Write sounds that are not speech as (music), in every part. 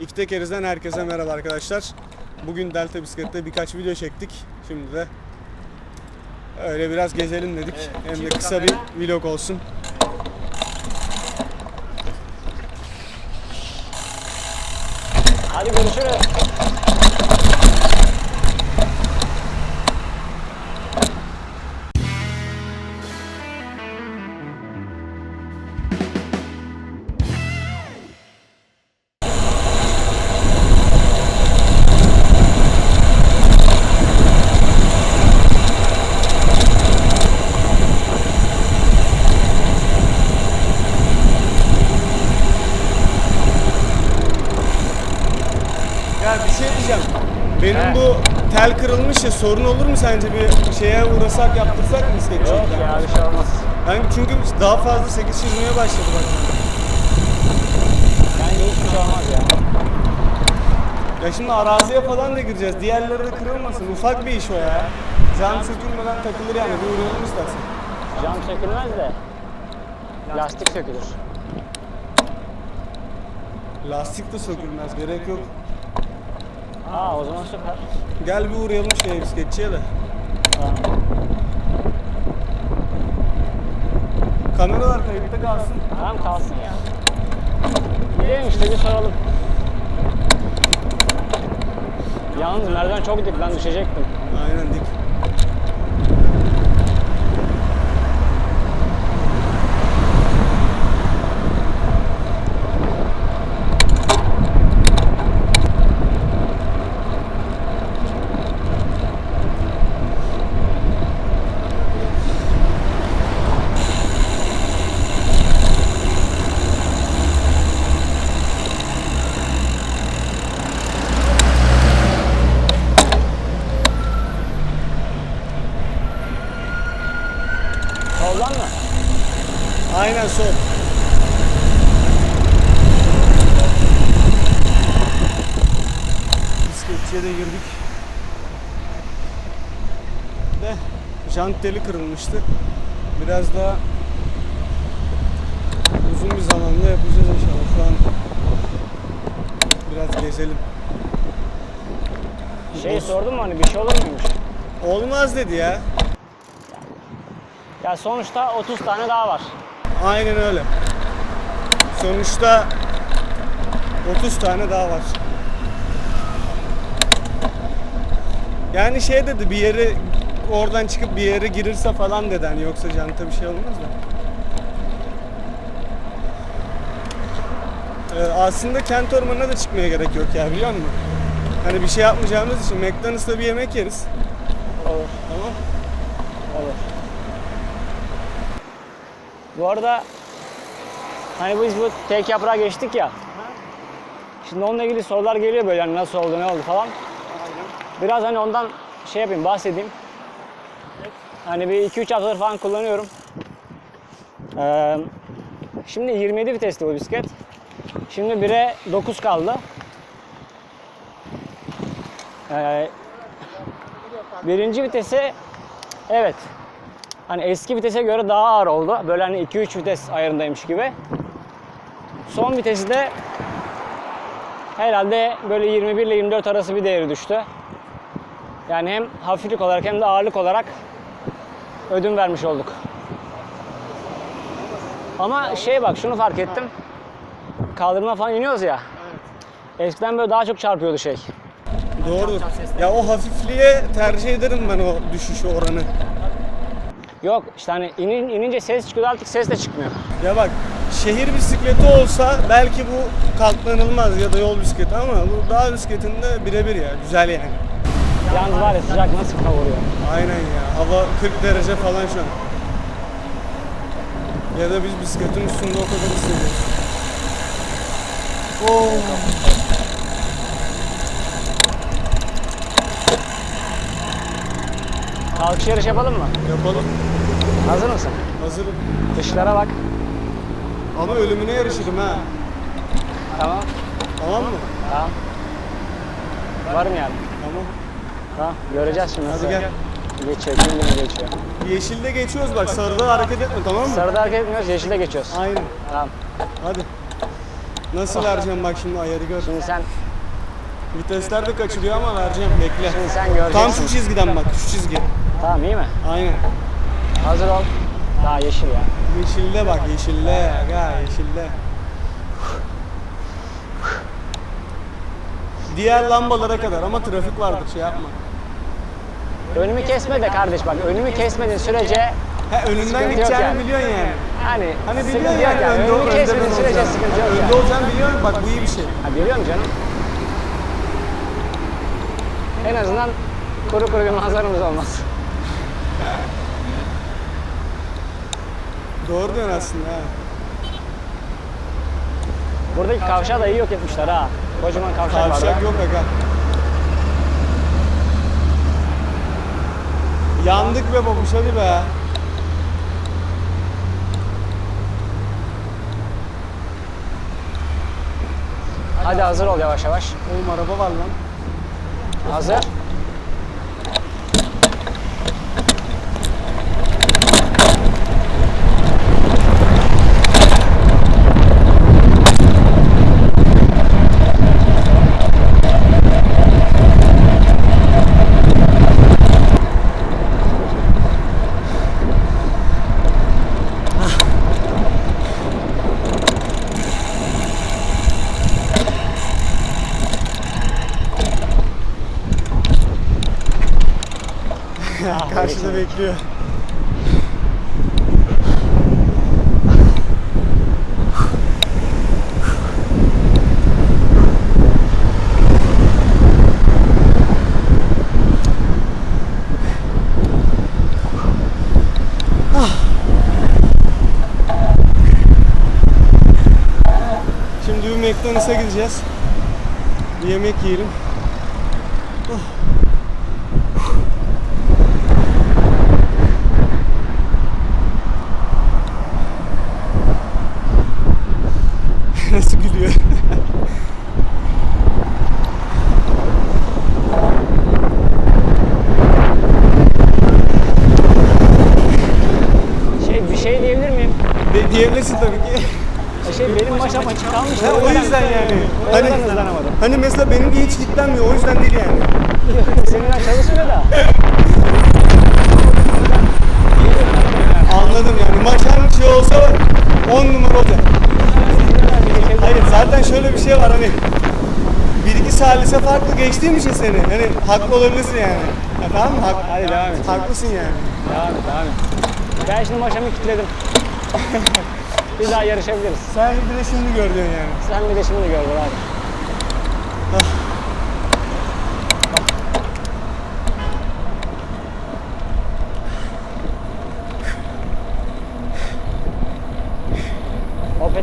İki tekerizden herkese merhaba arkadaşlar. Bugün Delta Bisiklet'te birkaç video çektik. Şimdi de öyle biraz gezelim dedik. Hem de kısa bir vlog olsun. Hadi görüşürüz. Benim He. bu tel kırılmış ya sorun olur mu sence bir şeye uğrasak yaptırsak mı bisikletçilikten? Yok ya bir şey olmaz. Ben çünkü daha fazla 8 çizmeye başladı bak. Bence hiçbir şey olmaz ya. Ya şimdi araziye falan da gireceğiz. Diğerleri de kırılmasın. Ufak bir iş o ya. Cam sökülmeden takılır yani. Bir uğrayalım istersen. Cam sökülmez de lastik sökülür. Lastik de sökülmez. Gerek yok. Aa o zaman süper. Gel bir uğrayalım şeye bisikletçiye de. Tamam. Kameralar kayıtta kalsın. Tamam kalsın ya. Gidelim işte bir soralım. Yalnız merdiven çok dik ben düşecektim. Aynen dik. Soldan mı? Aynen sol. Bisikletçiye de girdik. De jant teli kırılmıştı. Biraz daha uzun bir zamanda yapacağız inşallah. Şu an biraz gezelim. Şey sordum mu hani bir şey olur muymuş? Olmaz dedi ya. Ya sonuçta 30 tane daha var. Aynen öyle. Sonuçta 30 tane daha var. Yani şey dedi bir yere oradan çıkıp bir yere girirse falan dedi hani yoksa canta bir şey olmaz da. Ee, aslında kent ormanına da çıkmaya gerek yok ya biliyor musun? Hani bir şey yapmayacağımız için McDonald's'ta bir yemek yeriz. Olur. Tamam. Olur. Bu arada hani biz bu tek yaprağa geçtik ya. Şimdi onunla ilgili sorular geliyor böyle hani nasıl oldu ne oldu falan. Biraz hani ondan şey yapayım bahsedeyim. Hani bir 2-3 haftadır falan kullanıyorum. Ee, şimdi 27 vitesli bu bisiklet. Şimdi 1'e 9 kaldı. Ee, birinci vitese evet hani eski vitese göre daha ağır oldu. Böyle hani 2-3 vites ayarındaymış gibi. Son vitesi de herhalde böyle 21 ile 24 arası bir değeri düştü. Yani hem hafiflik olarak hem de ağırlık olarak ödün vermiş olduk. Ama şey bak şunu fark ettim. Kaldırma falan iniyoruz ya. Eskiden böyle daha çok çarpıyordu şey. Doğru. Ya o hafifliğe tercih ederim ben o düşüş oranı. Yok işte hani inin, inince ses çıkıyor artık ses de çıkmıyor. Ya bak şehir bisikleti olsa belki bu katlanılmaz ya da yol bisikleti ama bu dağ bisikletinde birebir ya güzel yani. Yalnız var ya sıcak nasıl kavuruyor. Aynen ya hava 40 derece falan şu an. Ya da biz bisikletin üstünde o kadar hissediyoruz. Oo. Kalkış yarış yapalım mı? Yapalım. Hazır mısın? Hazırım. Dışlara bak. Ama ölümüne yarışırım ha. Tamam. Tamam mı? Tamam. Varım yani. Tamam. Tamam. Göreceğiz şimdi. Hadi gel. Geçiyor. Kim bilir geçiyor. Yeşilde geçiyoruz bak sarıda hareket etme tamam mı? Sarıda hareket etmiyoruz. Yeşilde geçiyoruz. Aynen. Tamam. Hadi. Nasıl vereceğim bak şimdi ayarı gör. Şimdi sen Vitesler de kaçırıyor ama vereceğim bekle. şimdi sen göreceksin. Tam şu çizgiden bak şu çizgi. Tamam iyi mi? Aynen. Hazır ol. Daha yeşil ya. Yeşilde bak yeşilde. Aga yeşilde. Diğer lambalara kadar ama trafik vardır şey yapma. Önümü kesme de kardeş bak. Önümü kesmediğin sürece He önünden gideceğini yani. biliyorsun yani. hani, Hani sıkıntı biliyorsun yani, yani. önde, önde kesmediğin sürece olacağım. sıkıntı yok Önde yani. olacağını biliyorsun bak bu iyi bir şey. Ha, biliyorum canım. En azından kuru kuru bir manzaramız olmaz. Doğru diyorsun aslında ha. Buradaki kavşağı da iyi yok etmişler ha. Kocaman kavşak, var. Kavşak yok aga. Yandık be babuş hadi be. Hadi hazır ol yavaş yavaş. Oğlum araba var lan. Hazır. Karşıda bekliyor. Şimdi bir McDonald's'a gideceğiz. Bir yemek yiyelim. Nasıl gülüyor? Şey bir şey diyebilir miyim? De, diyebilirsin tabii ki. E Şey benim maşam açık kalmış. Ha, o yüzden yani. O Hani, yüzden hızlanamadım. hani mesela benimki hiç kilitlenmiyor. O yüzden değil yani. Seninle çalışmıyor da. Anladım yani. Maçan şey olsa 10 numara olacak. Hayır zaten şöyle bir şey var hani bir iki salise farklı geçtiğim için seni. Hani haklı olabilirsin yani. Ya, tamam mı? Hak, Hadi devam et. Haklısın yani. Devam et, devam et. Ben şimdi maşamı kilitledim. (laughs) bir daha yarışabiliriz. Sen bir de şimdi gördün yani. Sen bir de şimdi gör abi.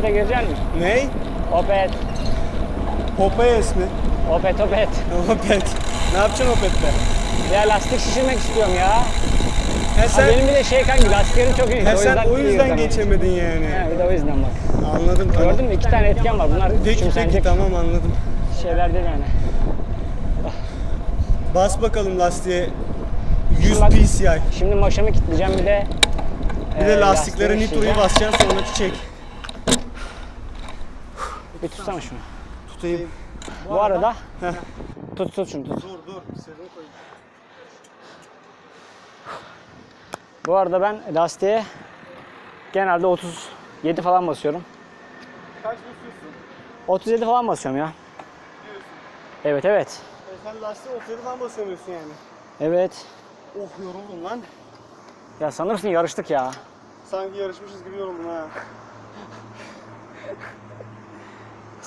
Opet'e girecek misin? Ney? Opet, Popeyes mi? Opet, Opet. Opet. Ne yapacaksın Opet'te? Ya lastik şişirmek istiyorum ya. Ha Ha, sen, benim bir de şey kanki lastiklerim çok iyi. ha, sen o yüzden iyi geçemedin yani. Ha, bir de o yüzden bak. Anladım. Gördün mü? İki tane etken var. Bunlar Peki peki tamam anladım. şeyler değil yani. Bas bakalım lastiğe 100 Bak- PCI. Şimdi maşamı kilitleyeceğim bir de Bir e, de lastiklere lastiği nitroyu basacaksın sonra çek. Bir tutsana şunu. Tutayım. Bu arada Heh. tut tut şunu tut. Dur dur. Sezon koyayım. Bu arada ben lastiğe genelde 37 falan basıyorum. Kaç basıyorsun? 37 falan basıyorum ya. Diyorsun. Evet evet. E sen lastiğe 37 falan basamıyorsun yani. Evet. Oh yoruldum lan. Ya sanırsın yarıştık ya. Sanki yarışmışız gibi yoruldum ha.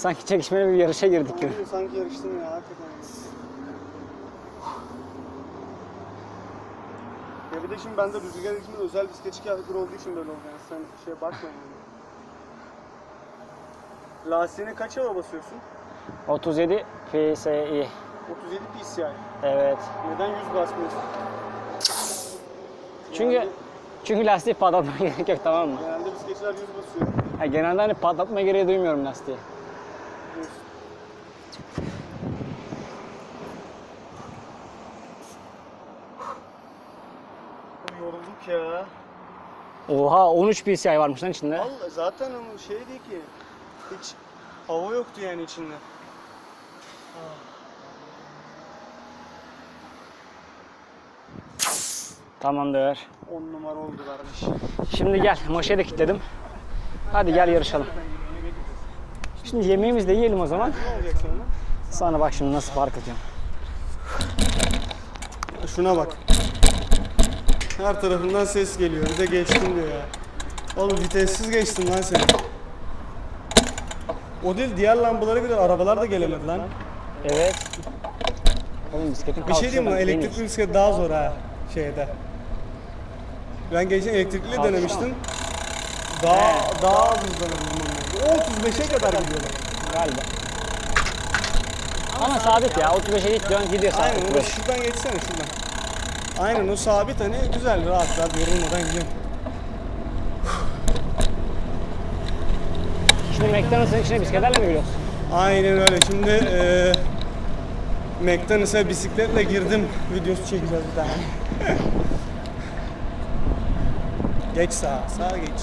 Sanki çekişmeli bir yarışa girdik gibi. Sanki yarıştım ya hakikaten. Ya bir de şimdi bende rüzgar için özel bisikletçi kıyafetleri olduğu için böyle oldu yani. Sen şey bakma yani. Lastiğine kaç hava basıyorsun? 37 PSI. 37 PCI. Evet. Neden 100 basmıyorsun? Çünkü Yani çünkü lastiği patlatmaya (laughs) gerek yok tamam mı? genelde bisikletçiler 100 basıyor. Ha, genelde hani patlatma gereği duymuyorum lastiği. Yorulduk ya. Oha 13 PSI varmış lan içinde. Vallahi zaten ama şey değil ki. Hiç Hava yoktu yani içinde. Tamamdır. 10 numara oldu kardeş. Şimdi gel. Maşayı da kilitledim. Hadi gel yarışalım. Şimdi yemeğimizi de yiyelim o zaman. Ne olacak sonra? Sonra bak şimdi nasıl park atıyorum. Şuna bak. Her tarafından ses geliyor. Bir de geçtim diyor ya. Oğlum vitessiz geçtim lan seni. O değil diğer lambalara göre arabalar da gelemedi lan. Evet. Oğlum bisikletin Bir şey diyeyim mi? Elektrikli bisiklet daha zor ha şeyde. Ben geçen elektrikli Kalkışta denemiştim. Daha daha az hızlanırdım. O 35'e kadar gidiyorlar. Galiba. Ama sabit ya. 35'e git dön gidiyor sabit. Aynen o şuradan geçsene şuradan. Aynen o sabit hani güzel rahat rahat yorulmadan gidiyorum. Şimdi McDonald's'ın içine bisikletlerle mi giriyorsun? Aynen öyle. Şimdi eee McDonald's'a bisikletle girdim. Videosu çekeceğiz bir tane. (laughs) geç sağa, sağa geç.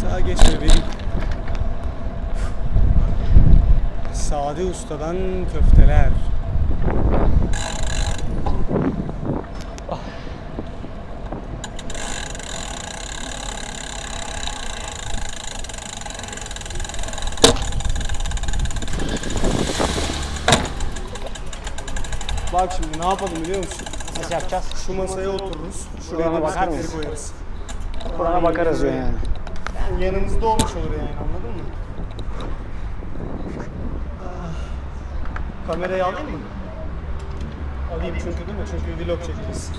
Sağa geç bebeğim. Sadi Usta'dan köfteler. Bak şimdi ne yapalım biliyor musun? Nasıl yapacağız? Şu masaya otururuz. Şuraya Kur'an'a da bakar bisikletleri mıyız? koyarız. Kur'an'a bakarız diyor yani. Yani yanımızda olmuş olur yani anladın mı? Kamerayı alayım mı? Alayım çünkü değil mi? Çünkü vlog çekeceğiz.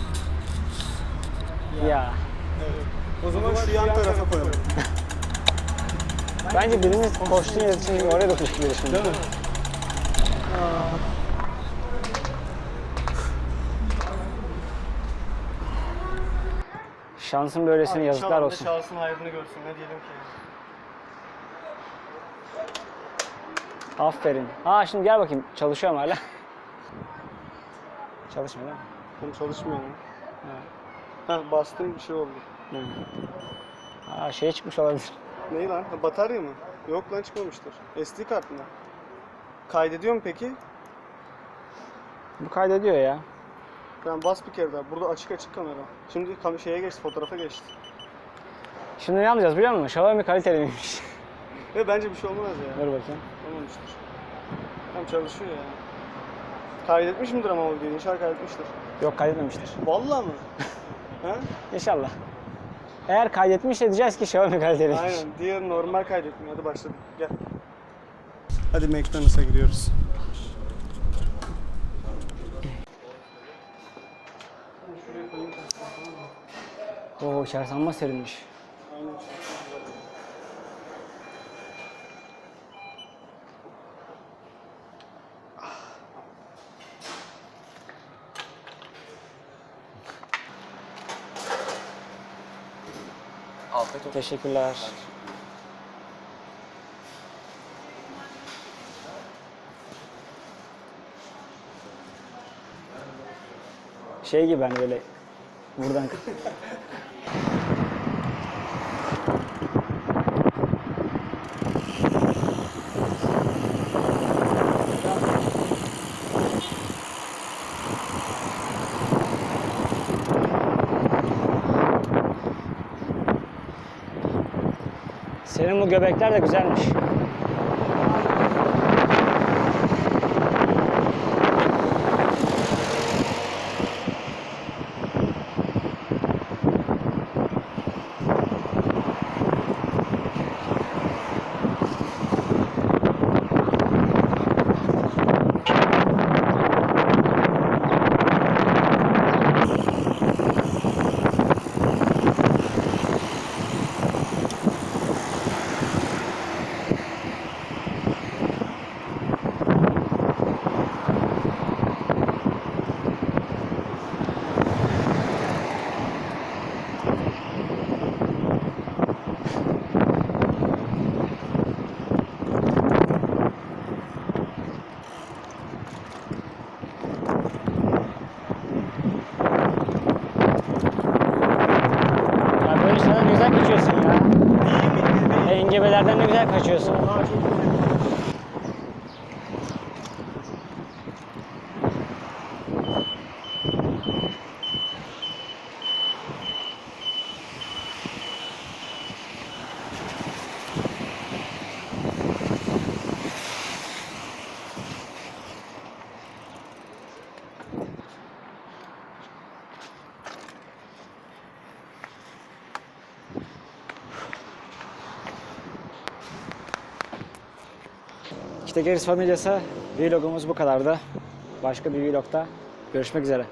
Ya. Evet. O zaman şu yan tarafa koyalım. Bence birimiz koştuğun yer için oraya da koşuyor şimdi. Değil mi? Şansın böylesine yazıklar olsun. Şahsın hayrını görsün ne diyelim ki. Aferin. Ha şimdi gel bakayım. Çalışıyorum hala. (laughs) Çalışmıyor değil mi? Oğlum çalışmıyor mu? Ha bastım bir şey oldu. Ha şey çıkmış olabilir. Neyi lan? Ha, batarya mı? Yok lan çıkmamıştır. SD kart mı? Kaydediyor mu peki? Bu kaydediyor ya. Ben bas bir kere daha. Burada açık açık kamera. Şimdi kam- şeye geçti, fotoğrafa geçti. Şimdi ne yapacağız biliyor musun? Xiaomi kaliteli miymiş? Ve bence bir şey olmaz ya. Dur bakayım. Olmamıştır. Tam çalışıyor ya. Kaydetmiş midir ama o videoyu? İnşallah kaydetmiştir. Yok kaydetmemiştir. Vallahi mı? (laughs) ha? İnşallah. Eğer kaydetmişse diyeceğiz ki Xiaomi kaliteliymiş. Aynen. Diğer normal kaydetmiyor. Hadi başladık. Gel. Hadi McDonald's'a gidiyoruz. Oo içerisi amma serinmiş. Aynen. Teşekkürler. Şey gibi hani böyle buradan Senin bu göbekler de güzelmiş. Ya böyle şeylerden güzel kaçıyorsun ya. Engebelerden de güzel kaçıyorsun. Aa çok güzel. İşte Geris Familyası vlogumuz bu kadardı. Başka bir vlogda görüşmek üzere.